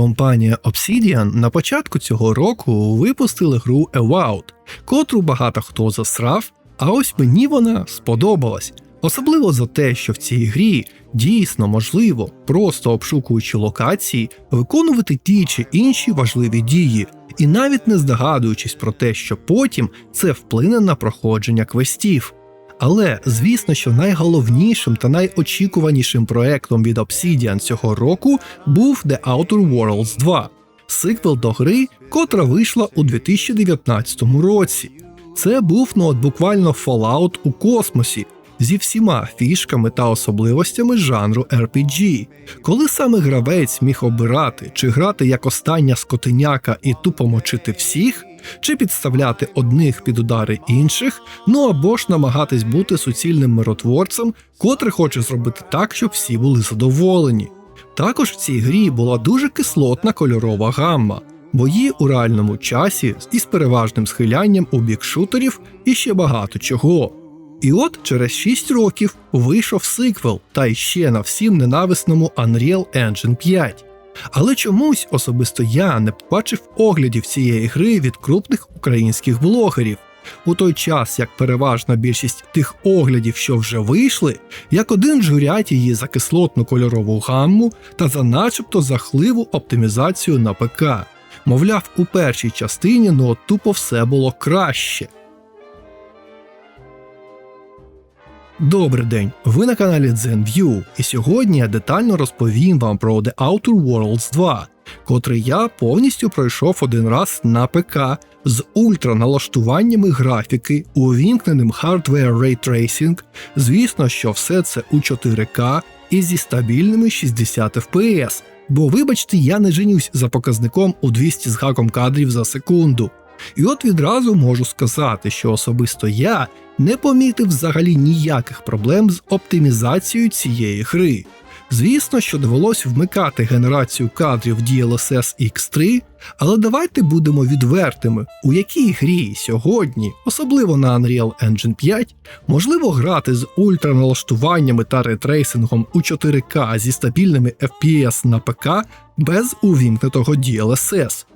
Компанія Obsidian на початку цього року випустили гру Ewout, котру багато хто засрав, а ось мені вона сподобалась. Особливо за те, що в цій грі дійсно можливо, просто обшукуючи локації, виконувати ті чи інші важливі дії, і навіть не здогадуючись про те, що потім це вплине на проходження квестів. Але звісно, що найголовнішим та найочікуванішим проектом від Obsidian цього року був The Outer Worlds 2, сиквел до гри, котра вийшла у 2019 році. Це був ну от буквально Fallout у космосі. Зі всіма фішками та особливостями жанру RPG, коли саме гравець міг обирати, чи грати як остання скотиняка і тупо мочити всіх, чи підставляти одних під удари інших, ну або ж намагатись бути суцільним миротворцем, котрий хоче зробити так, щоб всі були задоволені. Також в цій грі була дуже кислотна кольорова гамма, бої у реальному часі із переважним схилянням у бік шутерів і ще багато чого. І от через 6 років вийшов сиквел, та й ще на всім ненависному Unreal Engine 5. Але чомусь особисто я не побачив оглядів цієї гри від крупних українських блогерів. У той час, як переважна більшість тих оглядів, що вже вийшли, як один журять її за кислотну кольорову гамму та за начебто захливу оптимізацію на ПК. Мовляв, у першій частині ну от тупо все було краще. Добрий день! Ви на каналі ZenView, і сьогодні я детально розповім вам про The Outer Worlds 2, котрий я повністю пройшов один раз на ПК з ультраналаштуваннями графіки, увімкненим Hardware Ray Tracing, звісно, що все це у 4К і зі стабільними 60 FPS. Бо, вибачте, я не женюсь за показником у 200 з гаком кадрів за секунду. І от відразу можу сказати, що особисто я не помітив взагалі ніяких проблем з оптимізацією цієї гри. Звісно, що довелось вмикати генерацію кадрів DLSS X3, але давайте будемо відвертими, у якій грі сьогодні, особливо на Unreal Engine 5, можливо грати з ультраналаштуваннями та ретрейсингом у 4К зі стабільними FPS на ПК без увімкнутого DLSS.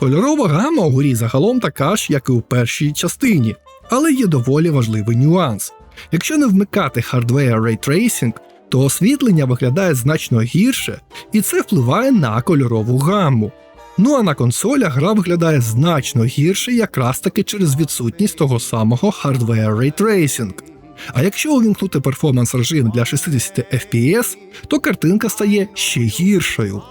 Кольорова гама у грі загалом така ж, як і у першій частині, але є доволі важливий нюанс. Якщо не вмикати Hardware Ray Tracing, то освітлення виглядає значно гірше, і це впливає на кольорову гамму. Ну а на консолях гра виглядає значно гірше якраз таки через відсутність того самого Hardware Ray Tracing. А якщо увімкнути перформанс режим для 60 FPS, то картинка стає ще гіршою.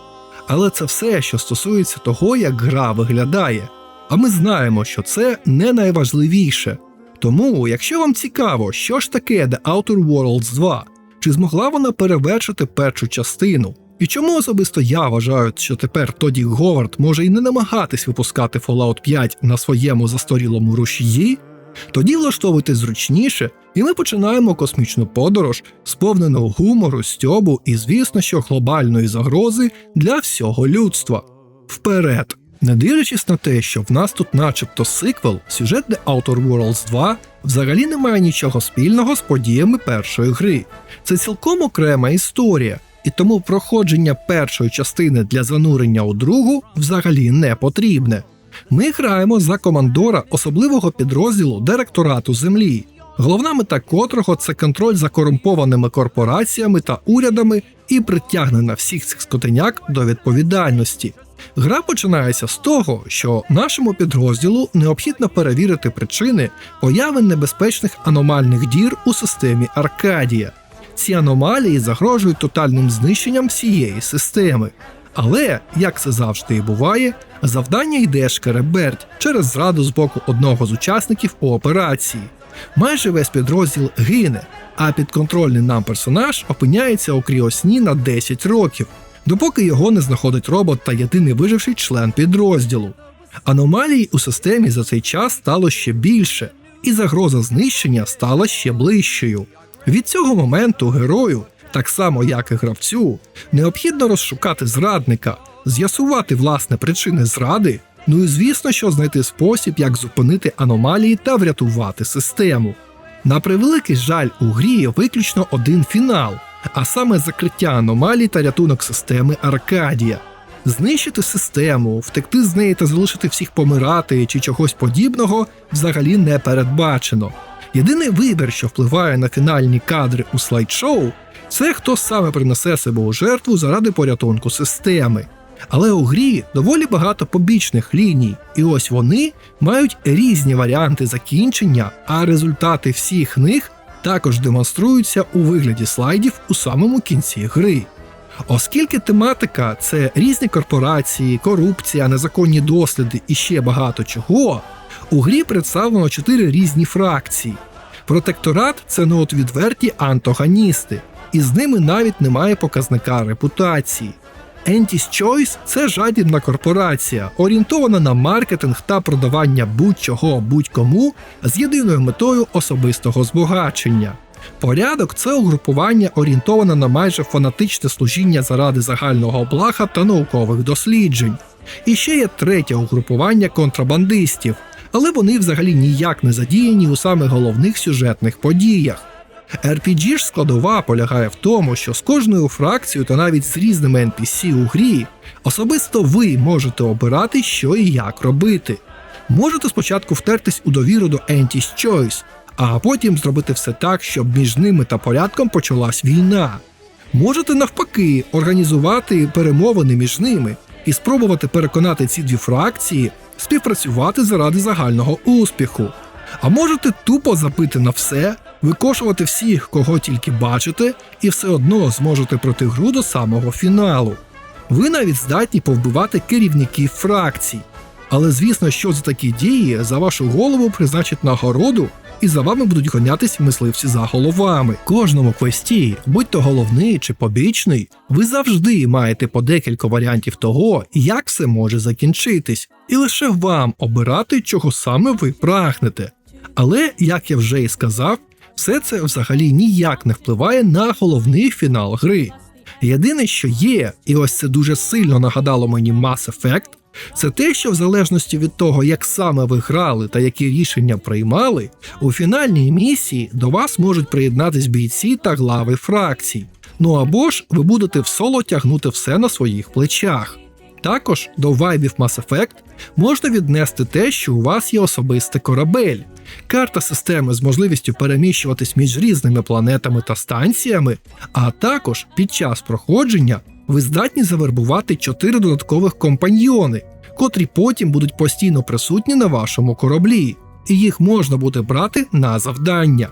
Але це все, що стосується того, як гра виглядає. А ми знаємо, що це не найважливіше. Тому, якщо вам цікаво, що ж таке The Outer Worlds 2, чи змогла вона перевершити першу частину, і чому особисто я вважаю, що тепер Тоді Говард може і не намагатись випускати Fallout 5 на своєму застарілому рушії, тоді влаштовуйте зручніше, і ми починаємо космічну подорож, сповнену гумору, стьобу і, звісно, що глобальної загрози для всього людства. Вперед! Не дивлячись на те, що в нас тут, начебто, сиквел, сюжет The Outer Worlds 2 взагалі не має нічого спільного з подіями першої гри. Це цілком окрема історія, і тому проходження першої частини для занурення у другу взагалі не потрібне. Ми граємо за командора особливого підрозділу директорату землі, головна мета котрого це контроль за корумпованими корпораціями та урядами і притягнення всіх цих скотиняк до відповідальності. Гра починається з того, що нашому підрозділу необхідно перевірити причини появи небезпечних аномальних дір у системі Аркадія. Ці аномалії загрожують тотальним знищенням всієї системи. Але, як це завжди і буває, завдання йде шкереберть через зраду з боку одного з учасників операції. Майже весь підрозділ гине, а підконтрольний нам персонаж опиняється у кріосні на 10 років, допоки його не знаходить робот та єдиний виживший член підрозділу. Аномалій у системі за цей час стало ще більше, і загроза знищення стала ще ближчою. Від цього моменту герою, так само як і гравцю, необхідно розшукати зрадника, з'ясувати власне причини зради, ну і звісно, що знайти спосіб, як зупинити аномалії та врятувати систему. На превеликий жаль, у грі виключно один фінал, а саме закриття аномалій та рятунок системи Аркадія. Знищити систему, втекти з неї та залишити всіх помирати чи чогось подібного взагалі не передбачено. Єдиний вибір, що впливає на фінальні кадри у слайд-шоу, це хто саме принесе себе у жертву заради порятунку системи. Але у грі доволі багато побічних ліній, і ось вони мають різні варіанти закінчення, а результати всіх них також демонструються у вигляді слайдів у самому кінці гри. Оскільки тематика це різні корпорації, корупція, незаконні досліди і ще багато чого, у грі представлено чотири різні фракції. Протекторат це не от відверті антагоністи, і з ними навіть немає показника репутації. Enti's Choice – це жадібна корпорація, орієнтована на маркетинг та продавання будь-чого будь-кому з єдиною метою особистого збагачення. Порядок це угрупування орієнтоване на майже фанатичне служіння заради загального блага та наукових досліджень. І ще є третє угрупування контрабандистів, але вони взагалі ніяк не задіяні у самих головних сюжетних подіях. RPG ж складова полягає в тому, що з кожною фракцією та навіть з різними NPC у грі особисто ви можете обирати, що і як робити. Можете спочатку втертись у довіру до Enti's Choice, а потім зробити все так, щоб між ними та порядком почалась війна. Можете навпаки організувати перемовини між ними і спробувати переконати ці дві фракції співпрацювати заради загального успіху. А можете тупо запити на все, викошувати всіх, кого тільки бачите, і все одно зможете пройти гру до самого фіналу. Ви навіть здатні повбивати керівників фракцій. Але звісно, що за такі дії за вашу голову призначать нагороду, і за вами будуть гонятись мисливці за головами. Кожному квесті, будь то головний чи побічний, ви завжди маєте по декілька варіантів того, як все може закінчитись, і лише вам обирати, чого саме ви прагнете. Але, як я вже і сказав, все це взагалі ніяк не впливає на головний фінал гри. Єдине, що є, і ось це дуже сильно нагадало мені Mass Effect, це те, що в залежності від того, як саме ви грали та які рішення приймали, у фінальній місії до вас можуть приєднатись бійці та глави фракцій. Ну або ж ви будете в соло тягнути все на своїх плечах. Також до вайбів Mass Effect можна віднести те, що у вас є особистий корабель, карта системи з можливістю переміщуватись між різними планетами та станціями, а також під час проходження ви здатні завербувати чотири додаткових компаньйони, котрі потім будуть постійно присутні на вашому кораблі, і їх можна буде брати на завдання.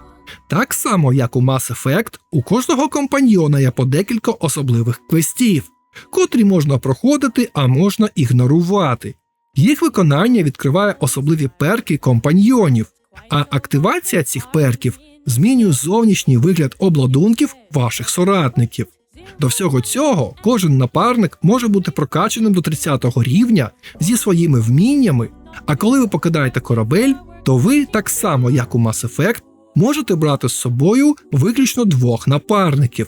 Так само, як у Mass Effect, у кожного компаньйона є по декілька особливих квестів, котрі можна проходити, а можна ігнорувати. Їх виконання відкриває особливі перки компаньйонів, а активація цих перків змінює зовнішній вигляд обладунків ваших соратників. До всього цього кожен напарник може бути прокачаним до 30 го рівня зі своїми вміннями, а коли ви покидаєте корабель, то ви, так само як у Mass Effect, можете брати з собою виключно двох напарників.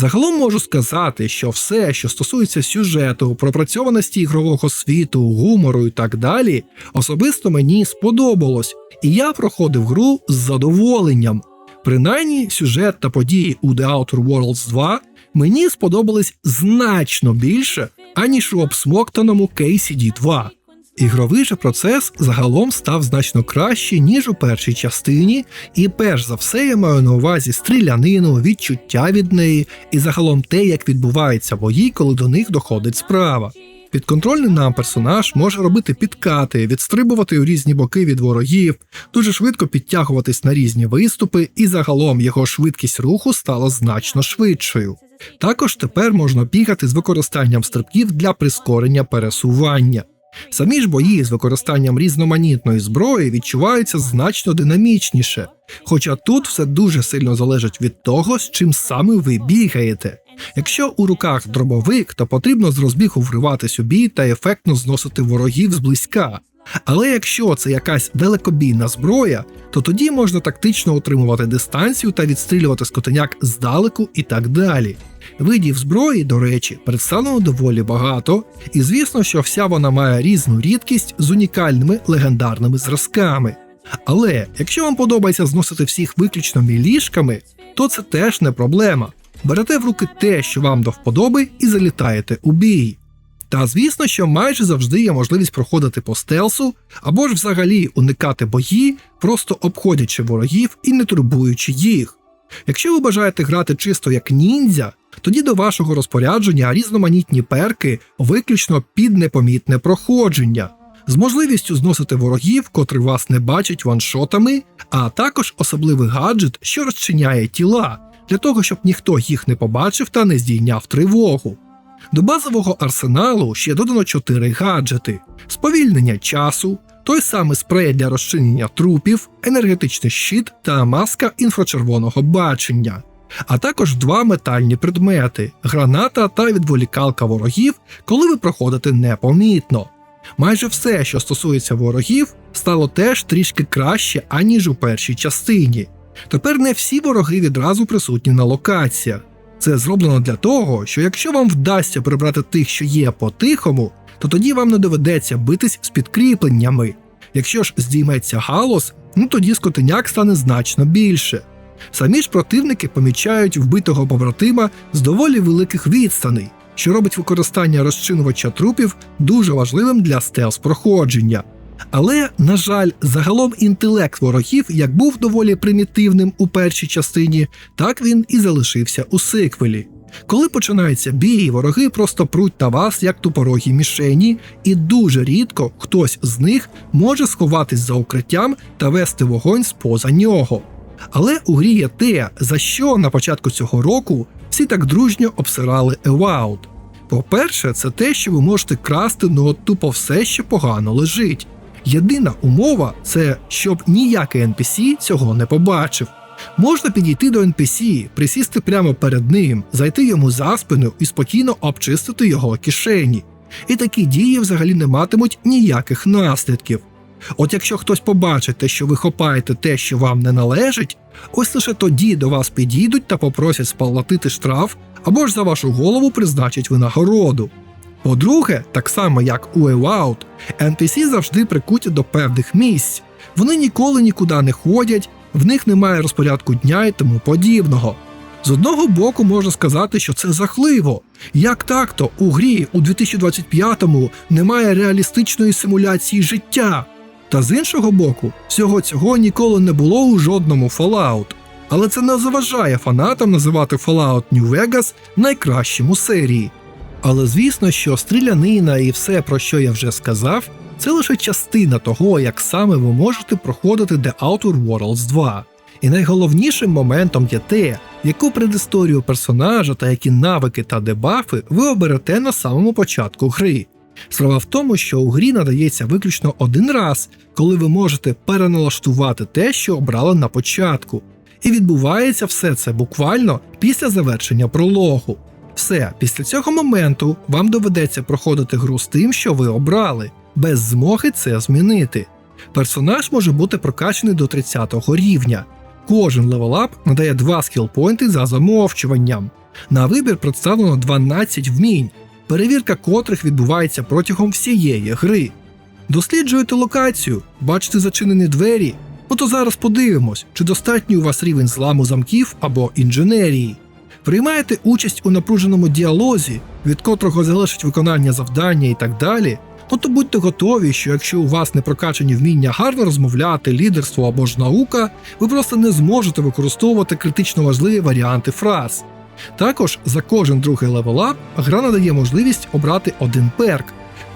Загалом можу сказати, що все, що стосується сюжету, пропрацьованості ігрового світу, гумору і так далі, особисто мені сподобалось, і я проходив гру з задоволенням. Принаймні, сюжет та події у The Outer Worlds 2 мені сподобались значно більше, аніж у обсмоктаному KCD 2. Ігровий же процес загалом став значно краще, ніж у першій частині, і перш за все я маю на увазі стрілянину, відчуття від неї і загалом те, як відбуваються бої, коли до них доходить справа. Підконтрольний нам персонаж може робити підкати, відстрибувати у різні боки від ворогів, дуже швидко підтягуватись на різні виступи, і загалом його швидкість руху стала значно швидшою. Також тепер можна бігати з використанням стрибків для прискорення пересування. Самі ж бої з використанням різноманітної зброї відчуваються значно динамічніше, хоча тут все дуже сильно залежить від того, з чим саме ви бігаєте. Якщо у руках дробовик, то потрібно з розбігу вриватись у бій та ефектно зносити ворогів зблизька. Але якщо це якась далекобійна зброя, то тоді можна тактично утримувати дистанцію та відстрілювати скотеняк здалеку і так далі. Видів зброї, до речі, представлено доволі багато, і звісно, що вся вона має різну рідкість з унікальними легендарними зразками. Але якщо вам подобається зносити всіх виключно мілішками, то це теж не проблема. Берете в руки те, що вам до вподоби, і залітаєте у бій. Та звісно, що майже завжди є можливість проходити по стелсу або ж взагалі уникати бої, просто обходячи ворогів і не турбуючи їх. Якщо ви бажаєте грати чисто як ніндзя, тоді до вашого розпорядження різноманітні перки виключно під непомітне проходження, з можливістю зносити ворогів, котрі вас не бачать ваншотами, а також особливий гаджет, що розчиняє тіла, для того, щоб ніхто їх не побачив та не здійняв тривогу. До базового арсеналу ще додано 4 гаджети: сповільнення часу, той самий спрей для розчинення трупів, енергетичний щит та маска інфрачервоного бачення, а також два метальні предмети граната та відволікалка ворогів, коли ви проходите непомітно. Майже все, що стосується ворогів, стало теж трішки краще, аніж у першій частині. Тепер не всі вороги відразу присутні на локаціях. Це зроблено для того, що якщо вам вдасться прибрати тих, що є по-тихому, то тоді вам не доведеться битись з підкріпленнями. Якщо ж здійметься галос, ну тоді скотиняк стане значно більше. Самі ж противники помічають вбитого побратима з доволі великих відстаней, що робить використання розчинувача трупів дуже важливим для стелс проходження. Але, на жаль, загалом інтелект ворогів як був доволі примітивним у першій частині, так він і залишився у сиквелі. Коли починається бій, вороги просто пруть на вас як тупорогі мішені, і дуже рідко хтось з них може сховатись за укриттям та вести вогонь споза нього. Але у грі є те, за що на початку цього року всі так дружньо обсирали Ewout. По-перше, це те, що ви можете красти ну от тупо все, що погано лежить. Єдина умова це щоб ніякий NPC цього не побачив. Можна підійти до NPC, присісти прямо перед ним, зайти йому за спину і спокійно обчистити його кишені. І такі дії взагалі не матимуть ніяких наслідків. От якщо хтось побачить що ви хопаєте те, що вам не належить, ось лише тоді до вас підійдуть та попросять сплатити штраф або ж за вашу голову призначать винагороду. По-друге, так само як у Ewout, NPC завжди прикуті до певних місць. Вони ніколи нікуди не ходять, в них немає розпорядку дня і тому подібного. З одного боку, можна сказати, що це жахливо. Як так-то у грі у 2025-му немає реалістичної симуляції життя. Та з іншого боку, всього цього ніколи не було у жодному Fallout. Але це не заважає фанатам називати Fallout New Vegas найкращим у серії. Але звісно, що стрілянина і все, про що я вже сказав, це лише частина того, як саме ви можете проходити The Outer Worlds 2. І найголовнішим моментом є те, яку предісторію персонажа та які навики та дебафи ви оберете на самому початку гри. Справа в тому, що у грі надається виключно один раз, коли ви можете переналаштувати те, що обрали на початку. І відбувається все це буквально після завершення прологу. Все, після цього моменту вам доведеться проходити гру з тим, що ви обрали, без змоги це змінити. Персонаж може бути прокачаний до 30 рівня. Кожен левелап надає 2 скілпойнти за замовчуванням. На вибір представлено 12 вмінь, перевірка котрих відбувається протягом всієї гри. Досліджуєте локацію, бачите зачинені двері. Ну то зараз подивимось, чи достатній у вас рівень зламу замків або інженерії. Приймаєте участь у напруженому діалозі, від котрого залежить виконання завдання і так далі. Ну то будьте готові, що якщо у вас не прокачані вміння гарно розмовляти, лідерство або ж наука, ви просто не зможете використовувати критично важливі варіанти фраз. Також за кожен другий левелап гра надає можливість обрати один перк,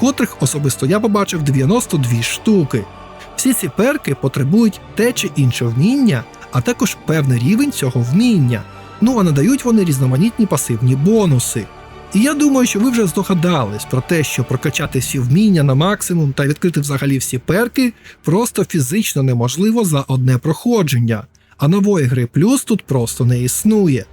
котрих особисто я побачив 92 штуки. Всі ці перки потребують те чи інше вміння, а також певний рівень цього вміння. Ну а надають вони різноманітні пасивні бонуси. І я думаю, що ви вже здогадались про те, що прокачати всі вміння на максимум та відкрити взагалі всі перки просто фізично неможливо за одне проходження, а нової гри плюс тут просто не існує.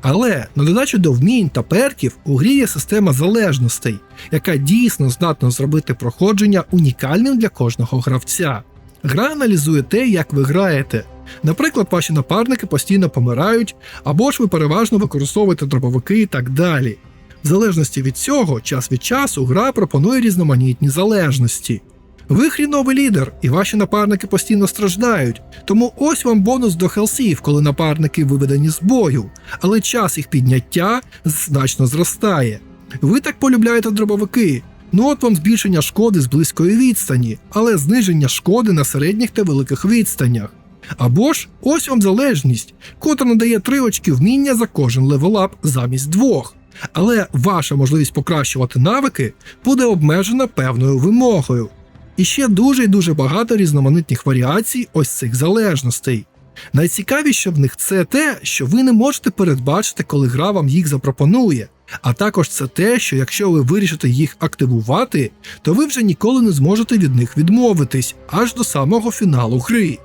Але на додачу до вмінь та перків у грі є система залежностей, яка дійсно здатна зробити проходження унікальним для кожного гравця. Гра аналізує те, як ви граєте. Наприклад, ваші напарники постійно помирають, або ж ви переважно використовуєте дробовики і так далі. В залежності від цього, час від часу гра пропонує різноманітні залежності. Ви хріновий лідер, і ваші напарники постійно страждають, тому ось вам бонус до хелсів, коли напарники виведені з бою, але час їх підняття значно зростає. Ви так полюбляєте дробовики. Ну от вам збільшення шкоди з близької відстані, але зниження шкоди на середніх та великих відстанях. Або ж ось вам залежність, котра надає 3 очки вміння за кожен левелап замість двох. Але ваша можливість покращувати навики буде обмежена певною вимогою. І ще дуже і дуже багато різноманітних варіацій ось цих залежностей. Найцікавіше в них це те, що ви не можете передбачити, коли гра вам їх запропонує. А також це те, що якщо ви вирішите їх активувати, то ви вже ніколи не зможете від них відмовитись аж до самого фіналу гри.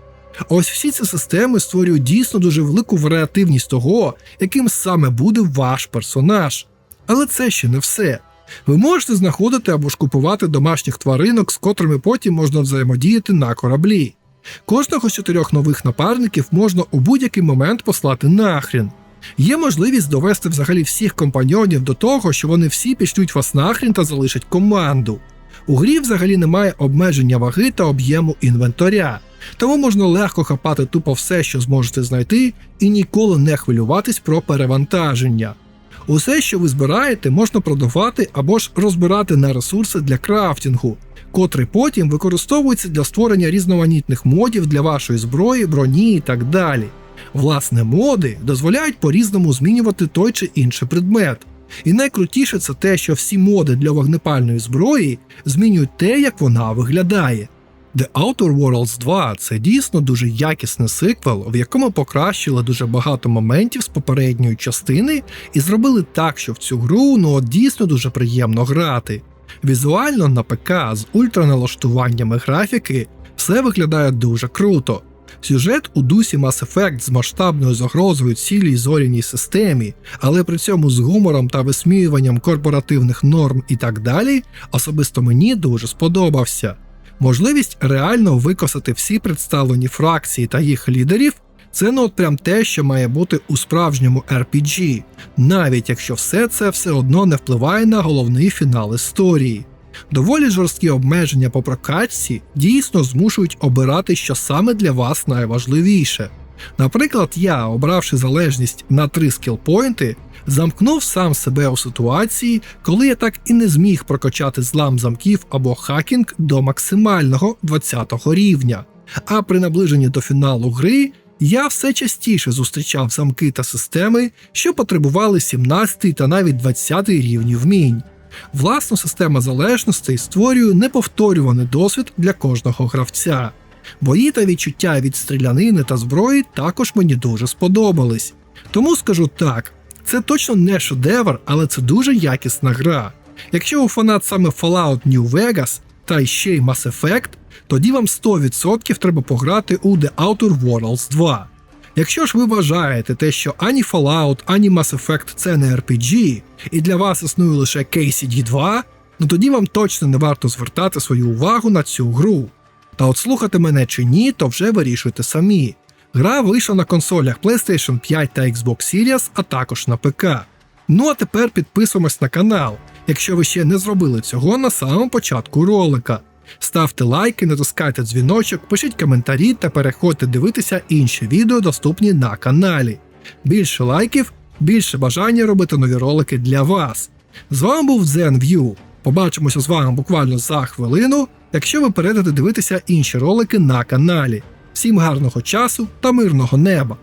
Ось всі ці системи створюють дійсно дуже велику варіативність того, яким саме буде ваш персонаж. Але це ще не все. Ви можете знаходити або ж купувати домашніх тваринок, з котрими потім можна взаємодіяти на кораблі. Кожного з чотирьох нових напарників можна у будь-який момент послати нахрін. Є можливість довести взагалі всіх компаньйонів до того, що вони всі пішлють вас нахрін та залишать команду. У грі взагалі немає обмеження ваги та об'єму інвентаря, тому можна легко хапати тупо все, що зможете знайти, і ніколи не хвилюватись про перевантаження. Усе, що ви збираєте, можна продавати або ж розбирати на ресурси для крафтінгу, котрий потім використовується для створення різноманітних модів для вашої зброї, броні і так далі. Власне, моди дозволяють по-різному змінювати той чи інший предмет. І найкрутіше це те, що всі моди для вогнепальної зброї змінюють те, як вона виглядає. The Outer Worlds 2 це дійсно дуже якісний сиквел, в якому покращили дуже багато моментів з попередньої частини і зробили так, що в цю гру ну дійсно дуже приємно грати. Візуально на ПК з ультраналаштуваннями графіки все виглядає дуже круто. Сюжет у дусі Mass Effect з масштабною загрозою цілій зоряній системі, але при цьому з гумором та висміюванням корпоративних норм і так далі, особисто мені дуже сподобався. Можливість реально викосати всі представлені фракції та їх лідерів це ну от прям те, що має бути у справжньому RPG, навіть якщо все це все одно не впливає на головний фінал історії. Доволі жорсткі обмеження по прокачці дійсно змушують обирати, що саме для вас найважливіше. Наприклад, я, обравши залежність на три скілпойнти, замкнув сам себе у ситуації, коли я так і не зміг прокачати злам замків або хакінг до максимального 20 рівня. А при наближенні до фіналу гри я все частіше зустрічав замки та системи, що потребували 17 та навіть 20 рівні вмінь. Власна система залежностей створює неповторюваний досвід для кожного гравця. Бої та відчуття від стрілянини та зброї також мені дуже сподобались. Тому скажу так: це точно не шедевр, але це дуже якісна гра. Якщо ви фанат саме Fallout New Vegas та ще й Mass Effect, тоді вам 100% треба пограти у The Outer Worlds 2. Якщо ж ви вважаєте те, що ані Fallout, ані Mass Effect це не RPG, і для вас існує лише KCD 2, ну тоді вам точно не варто звертати свою увагу на цю гру. Та от слухати мене чи ні, то вже вирішуйте самі. Гра вийшла на консолях PlayStation 5 та Xbox Series, а також на ПК. Ну а тепер підписуємось на канал, якщо ви ще не зробили цього на самому початку ролика. Ставте лайки, натискайте дзвіночок, пишіть коментарі та переходьте дивитися інші відео, доступні на каналі. Більше лайків, більше бажання робити нові ролики для вас. З вами був ZenView. Побачимося з вами буквально за хвилину, якщо ви перейдете дивитися інші ролики на каналі. Всім гарного часу та мирного неба!